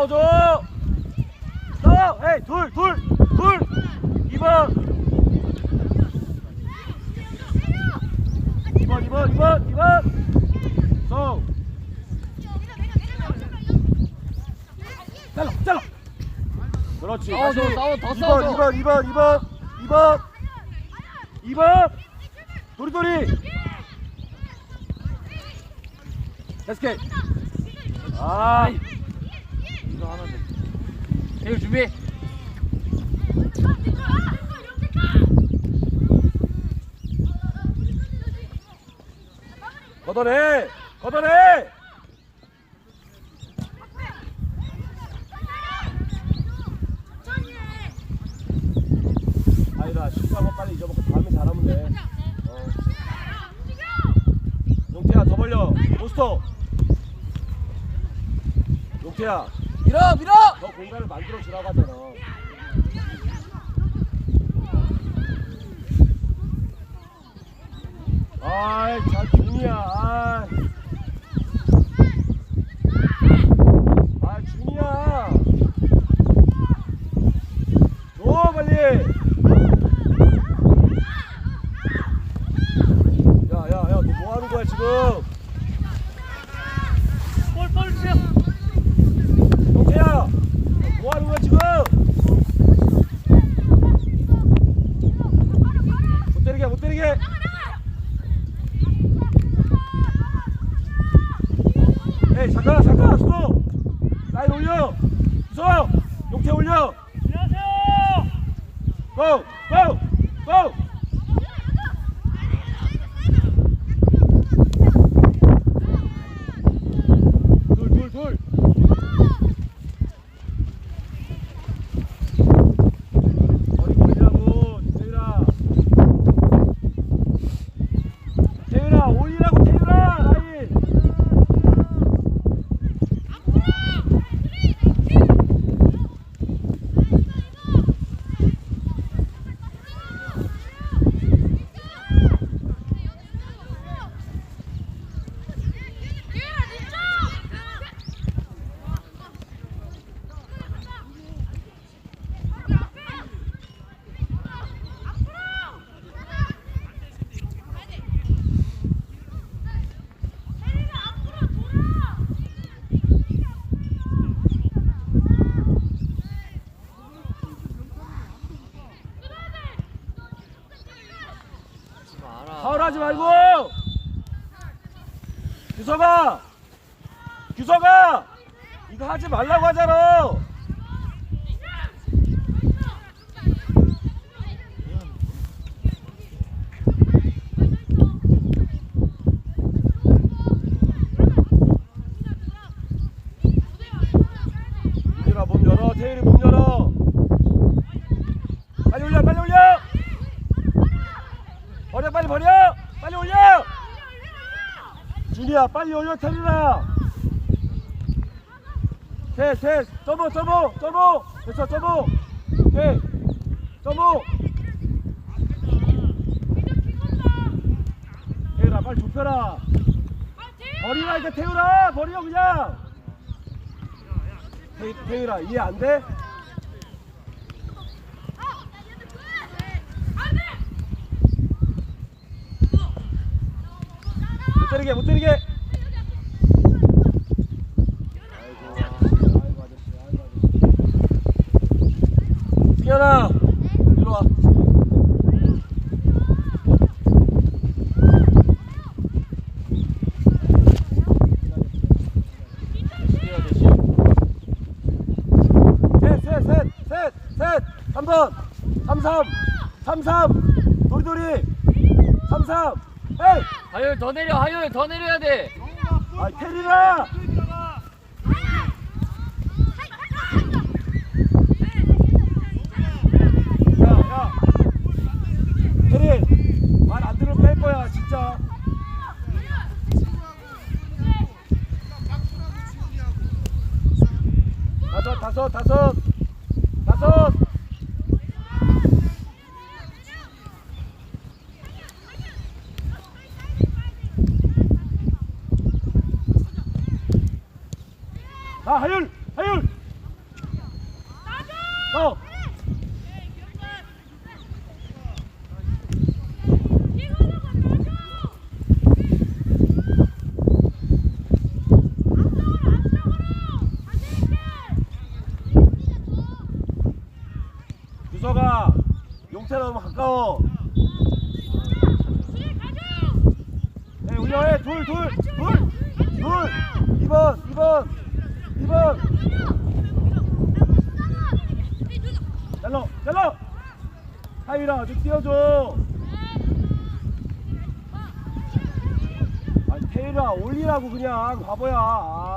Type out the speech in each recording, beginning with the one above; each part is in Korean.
싸워줘. 싸워 에이 둘둘둘. 2번. 2번 2번 2번 2번. 쏘 잘라 잘라. 그렇지. 싸워줘, 다시. 싸워, 더 2번 싸워줘. 2번 2번 2번. 2번. 2번 도리도리 SK 아. 대유 준비. 걷어내 걷어내. 아니다 실수한 거 빨리 잊어먹고 다음에 잘하면 돼. 어. 용태야 더 벌려. 포스터. 용태야 밀어 밀어. 너 공간을 만들어 주라고 하잖아. 아이 잘 준이야. 아이. 아 준이야. 줘 빨리 야야야 너 뭐 하는 거야 지금 볼볼 주세요. 용태야 너 뭐 하는 거야 지금 못 때리게 못 때리게 에이 잠깐 잠깐 수도 라인 올려 수성 용태 올려 안녕하세요 고고고 둘둘둘 머리 보이라고 태율아 태율아 올리라고 태율아 라인 알아. 파울하지 말고 규서가 규서가 이거 하지 말라고 하잖아 문 열어 태율이 문 열어 빨리 올려 빨리 올려 버려 빨리 버려 빨리 올려 준이야 빨리 올려 태준아 셋셋 점오 점오 점오 됐어 점오 오케이 점오 태율아 빨리 좁혀라. 버리라 이제 태율아 버려 그냥. 태, 태율아 이해 안 돼? 못 때리게 못 때리게 아이고 아이고 아저씨 아이고 아저씨 승 현아 일로 와. 3번 33 33 도리도리. 33 에이. 하율 더 내려. 하율 더 내려야 돼. 아 테리나 구석아 용태 너무 가까워. 네 올려해. 둘둘둘둘. 2번 2번 2번. 잘러 잘러 하이라 좀 뛰어줘. 아니 태일아 올리라고 그냥 바보야.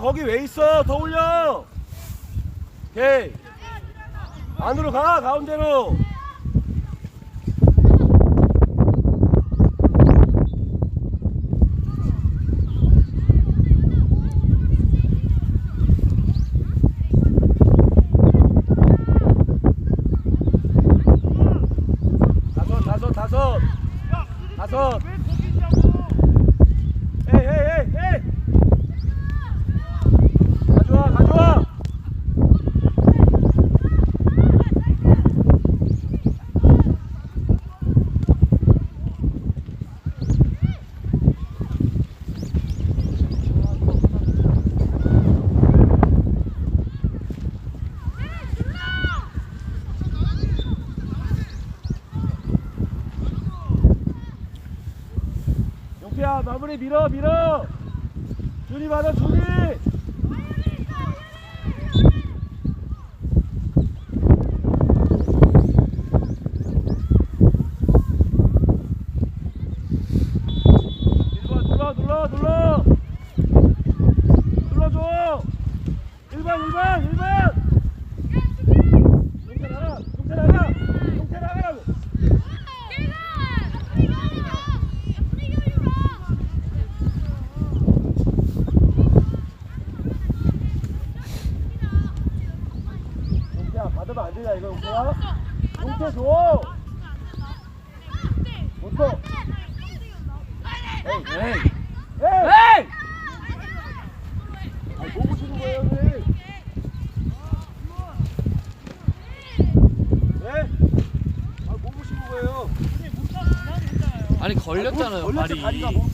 거기 왜 있어? 더 올려. 오케이. 안으로 가 가운데로. 충분히 밀어 밀어. 준이 받아 짧잖아요 발이. 다리가 몸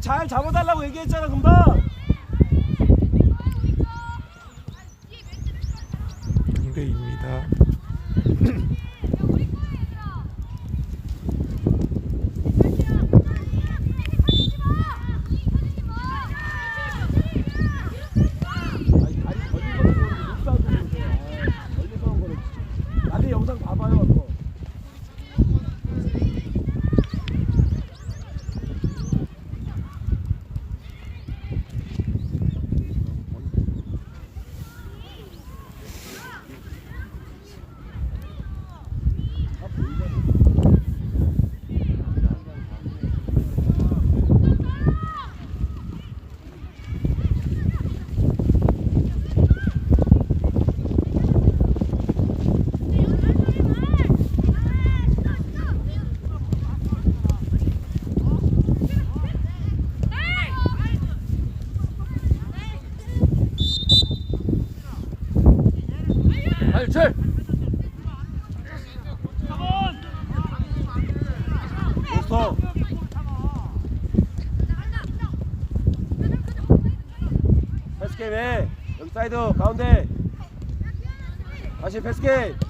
잘 잡아달라고 얘기했잖아 금방. 탈출! 포스터! 패스게임 해! 여기 사이드 가운데! 다시 패스게임!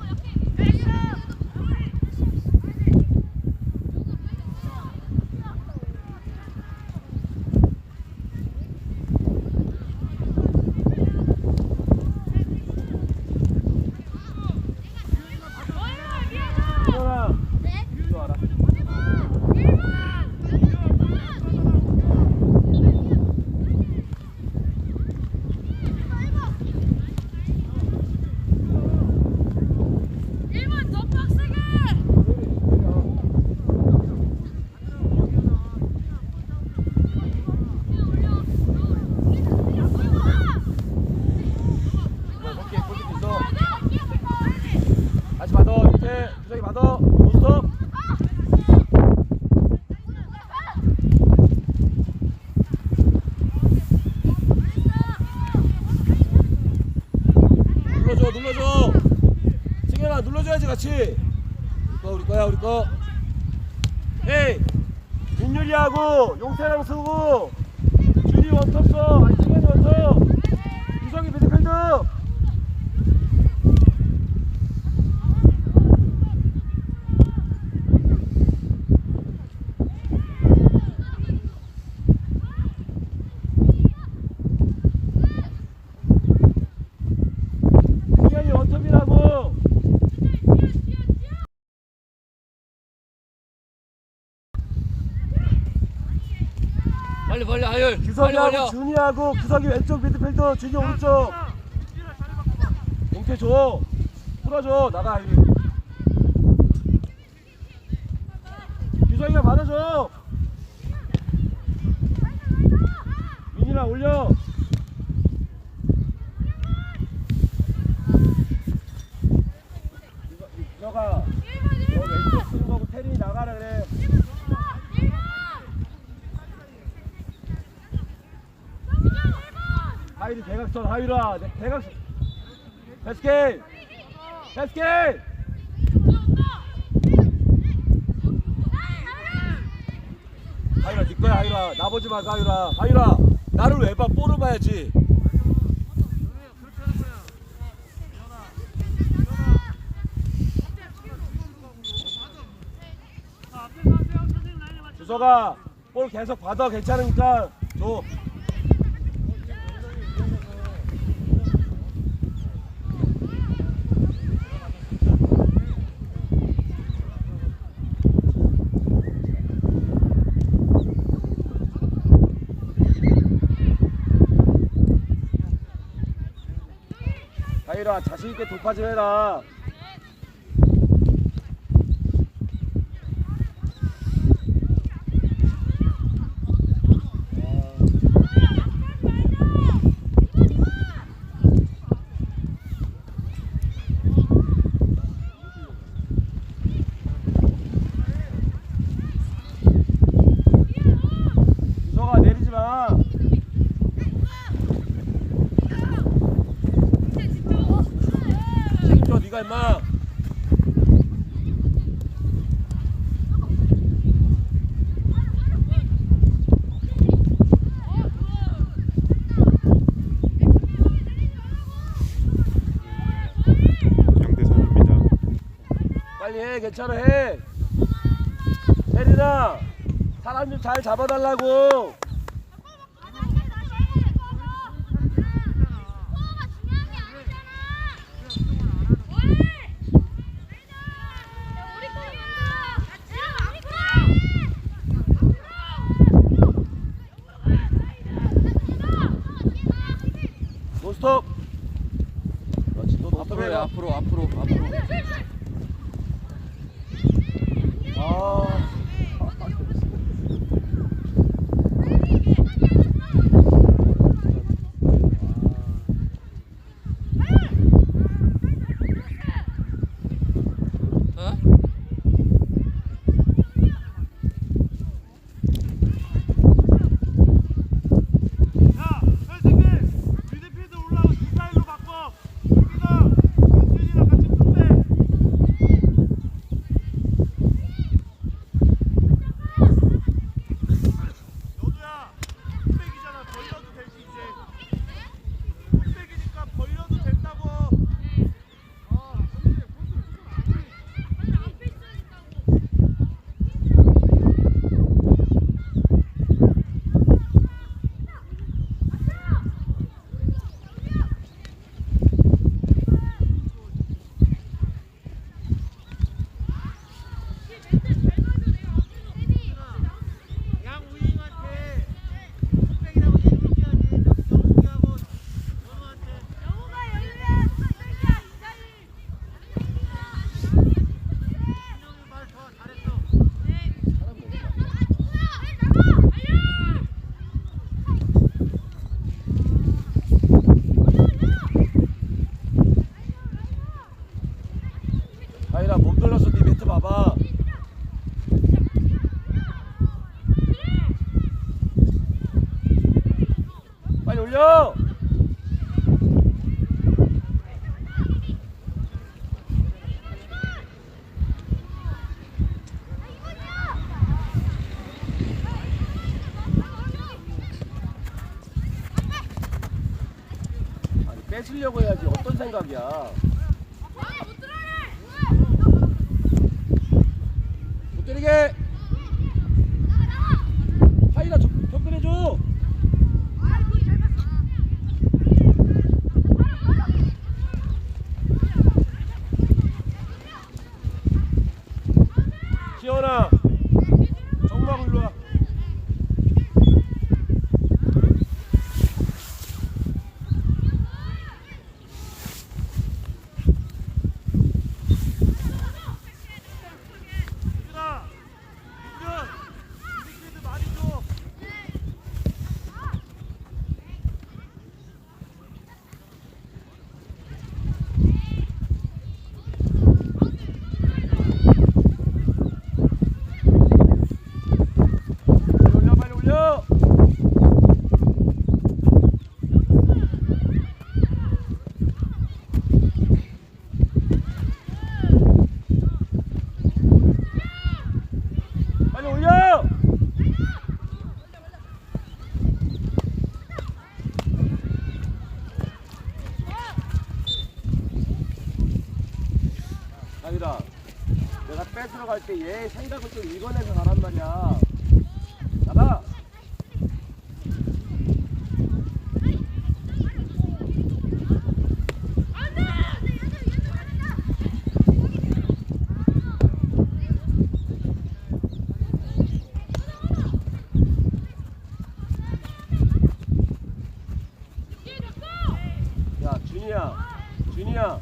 빨리 빨리. 빨리 규석이하고. 준이하고 규석이 왼쪽 미드필더 준이 오른쪽 용태 줘 풀어줘 나가 이리 규석이가 받아줘 민이나 올려 규석아 너 왼쪽 쓰는 거고 태린이 나가라 그래 하이리 대각선 하이라. 대- 대각선. 패스게임. 패스게임. 하이라 네 거야 하이라. 나 보지 마 하이라. 하이라. 나를 왜봐 볼을 봐야지. 주석아 볼 계속 받아. 괜찮으니까 줘 하이라 자신 있게 돌파 좀 해라. 유서가 내리지 마. 책임져 네가 임마. 영대선입니다. 빨리 해 괜찮아 해. 혜린아 사람 좀 잘 잡아달라고. 뺏으려고 해야지. 어떤 생각이야 못 때리게 하이라 접- 접근해줘 지원아 정막 일로 와 유준아 유준 미드필드 많이 줘 빨리 올려 빨리 올려 빨리 올려 아니라 내가 뺏으러 갈때 얘 생각을 좀 읽어내서 가란 말이야 나가 야 준이야 준이야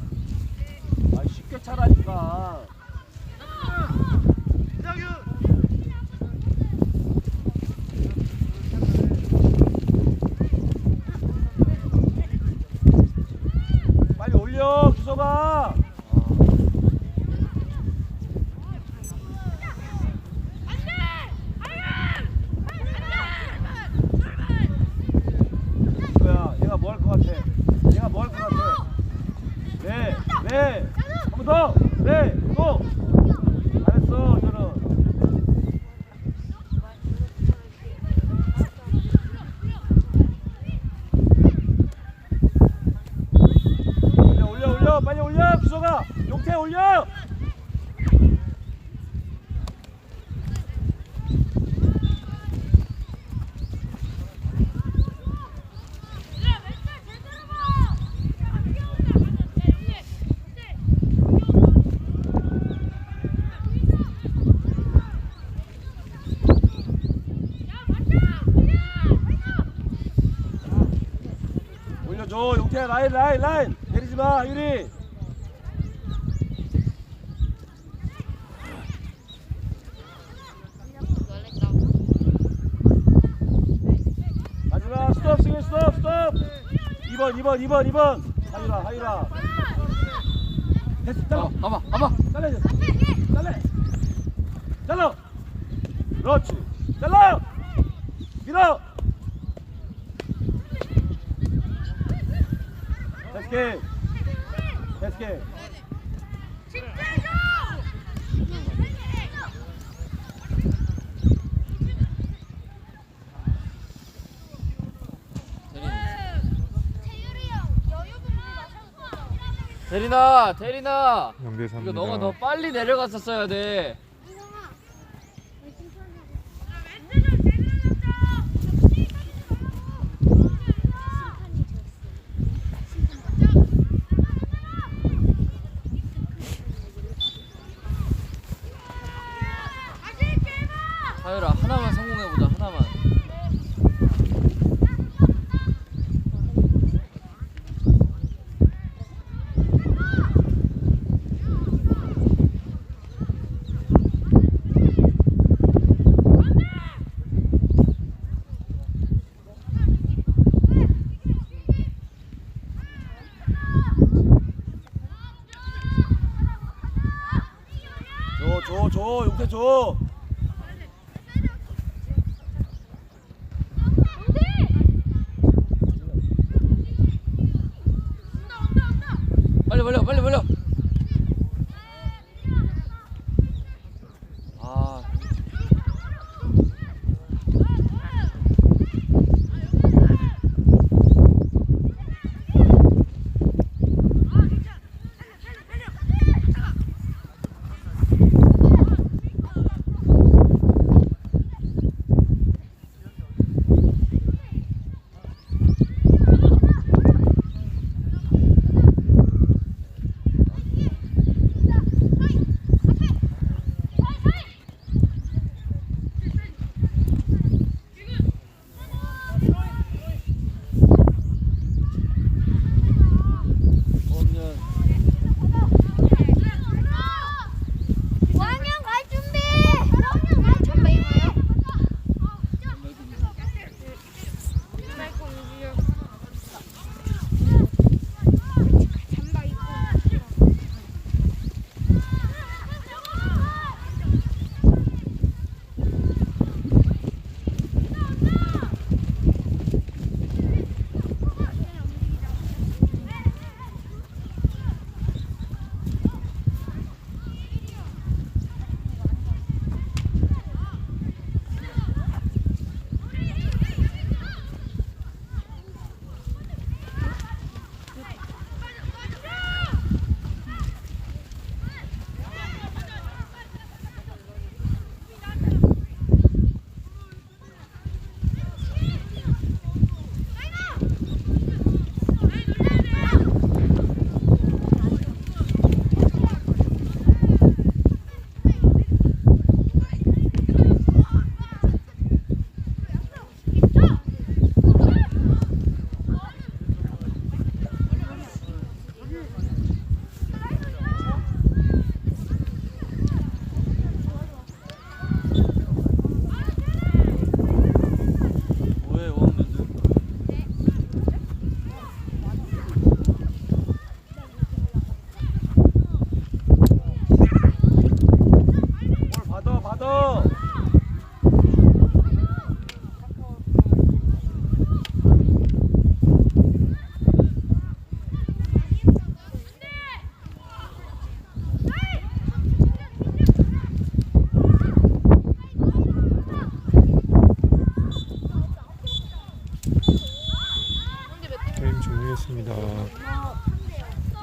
아 쉽게 차라니까 빨리 올려 규서가 뭐야 얘가 뭐 할 것 같아 얘가 뭐 할 것 같아 네, 네네한 번 더! 네! 또! 잘했어 저는 올려 올려 올려 빨리 올려 규서가 용태 올려 용태 라인 라인 라인. 내리지 마 유리. 마지막 스톱 승현 스톱 스톱. 2번 2번 2번 2번. 하유라 하유라. 됐어 잘라. 가봐 가봐. 잘라 이제. 잘라. 잘라. 그렇지. 잘라. 밀어 됐게 됐게 대리나 대리나. 0대 이거 3입니다. 너가 더 빨리 내려갔었어야 돼